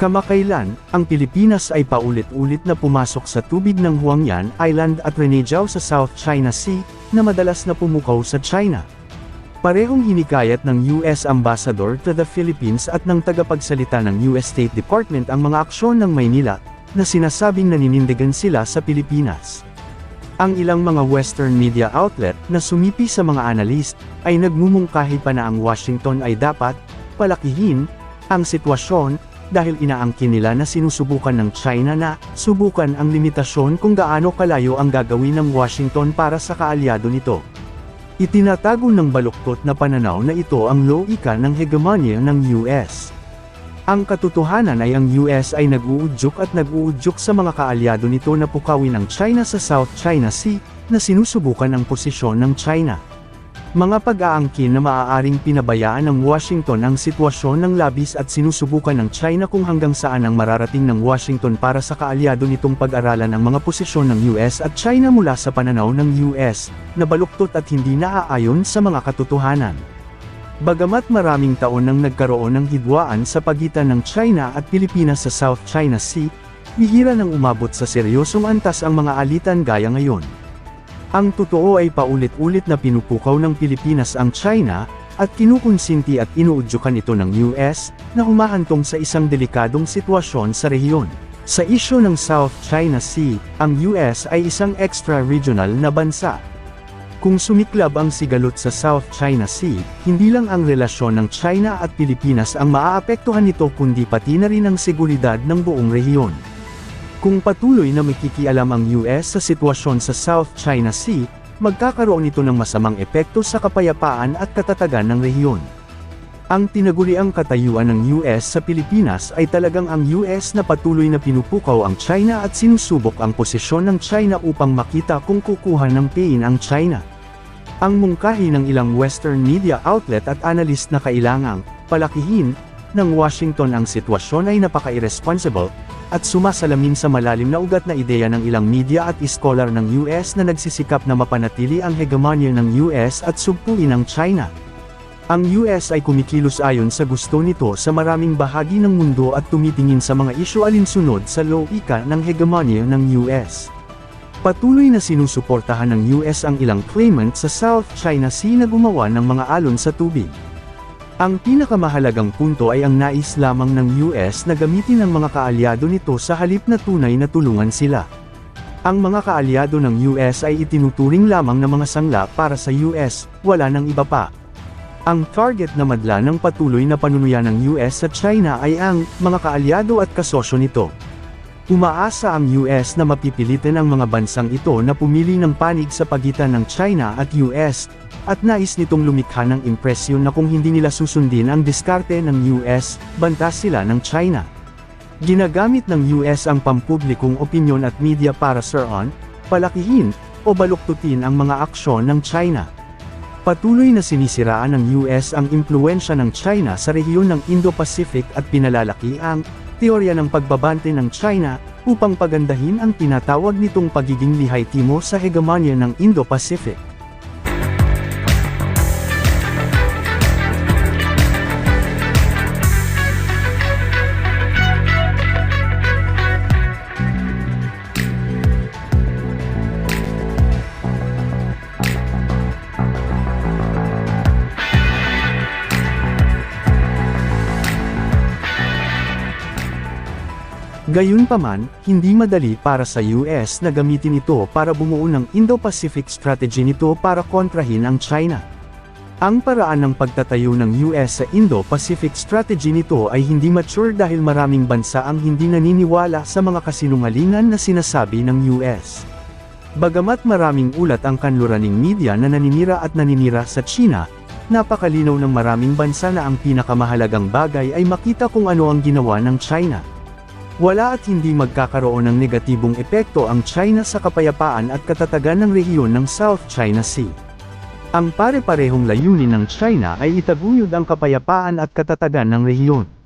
Kamakailan, ang Pilipinas ay paulit-ulit na pumasok sa tubig ng Huangyan Island at Renejao sa South China Sea, na madalas na pumukaw sa China. Parehong hinikayat ng US Ambassador to the Philippines at ng tagapagsalita ng US State Department ang mga aksyon ng Maynila, na sinasabing naninindigan sila sa Pilipinas. Ang ilang mga Western media outlet na sumipi sa mga analyst, ay nagmumungkahi pa na ang Washington ay dapat, palakihin, ang sitwasyon, dahil inaangkin nila na sinusubukan ng China na, subukan ang limitasyon kung gaano kalayo ang gagawin ng Washington para sa kaalyado nito. Itinatago ng baluktot na pananaw na ito ang loika ng hegemonya ng US. Ang katotohanan ay ang US ay nag-uudyok at nag-uudyok sa mga kaalyado nito na pukawin ang China sa South China Sea, na sinusubukan ang posisyon ng China. Mga pag-aangkin na maaaring pinabayaan ng Washington ang sitwasyon ng labis at sinusubukan ng China kung hanggang saan ang mararating ng Washington para sa kaalyado nitong pag-aralan ang mga posisyon ng US at China mula sa pananaw ng US, na baluktot at hindi naaayon sa mga katotohanan. Bagamat maraming taon nang nagkaroon ng hidwaan sa pagitan ng China at Pilipinas sa South China Sea, bihira nang umabot sa seryosong antas ang mga alitan gaya ngayon. Ang totoo ay paulit-ulit na pinupukaw ng Pilipinas ang China, at kinukonsinti at inuudyukan ito ng US, na humahantong sa isang delikadong sitwasyon sa rehiyon. Sa isyo ng South China Sea, ang US ay isang extra-regional na bansa. Kung sumiklab ang sigalot sa South China Sea, hindi lang ang relasyon ng China at Pilipinas ang maaapektuhan nito kundi pati na rin ang seguridad ng buong rehiyon. Kung patuloy na makikialam ang US sa sitwasyon sa South China Sea, magkakaroon ito ng masamang epekto sa kapayapaan at katatagan ng rehiyon. Ang tinaguriang katayuan ng US sa Pilipinas ay talagang ang US na patuloy na pinupukaw ang China at sinusubok ang posisyon ng China upang makita kung kukuha ng pain ang China. Ang mungkahi ng ilang Western media outlet at analyst na kailangang palakihin ng Washington ang sitwasyon ay napaka-irresponsible at sumasalamin sa malalim na ugat na ideya ng ilang media at scholar ng US na nagsisikap na mapanatili ang hegemonya ng US at sugpuin ang China. Ang US ay kumikilos ayon sa gusto nito sa maraming bahagi ng mundo at tumitingin sa mga isyu alinsunod sa loika ng hegemonya ng US. Patuloy na sinusuportahan ng US ang ilang claimant sa South China Sea na gumawa ng mga alon sa tubig. Ang pinakamahalagang punto ay ang nais lamang ng US na gamitin ang mga kaalyado nito sa halip na tunay na tulungan sila. Ang mga kaalyado ng US ay itinuturing lamang na mga sangla para sa US, wala nang iba pa. Ang target na madla ng patuloy na panunuyan ng US sa China ay ang mga kaalyado at kasosyo nito. Umaasa ang US na mapipilitin ang mga bansang ito na pumili ng panig sa pagitan ng China at US, at nais nitong lumikha ng impresyon na kung hindi nila susundin ang diskarte ng US, banta sila ng China. Ginagamit ng US ang pampublikong opinyon at media para suron, palakihin, o baluktutin ang mga aksyon ng China. Patuloy na sinisiraan ng US ang impluensya ng China sa rehiyon ng Indo-Pacific at pinalalaki ang teorya ng pagbabante ng China upang pagandahin ang tinatawag nitong pagiging lihay-timo sa hegemonya ng Indo-Pacific. Gayunpaman, hindi madali para sa US na gamitin ito para bumuo ng Indo-Pacific strategy nito para kontrahin ang China. Ang paraan ng pagtatayo ng US sa Indo-Pacific strategy nito ay hindi mature dahil maraming bansa ang hindi naniniwala sa mga kasinungalingan na sinasabi ng US. Bagamat maraming ulat ang kanluraning media na naninira at naninira sa China, napakalinaw ng maraming bansa na ang pinakamahalagang bagay ay makita kung ano ang ginawa ng China. Wala at hindi magkakaroon ng negatibong epekto ang China sa kapayapaan at katatagan ng rehiyon ng South China Sea. Ang pare-parehong layunin ng China ay itaguyod ang kapayapaan at katatagan ng rehiyon.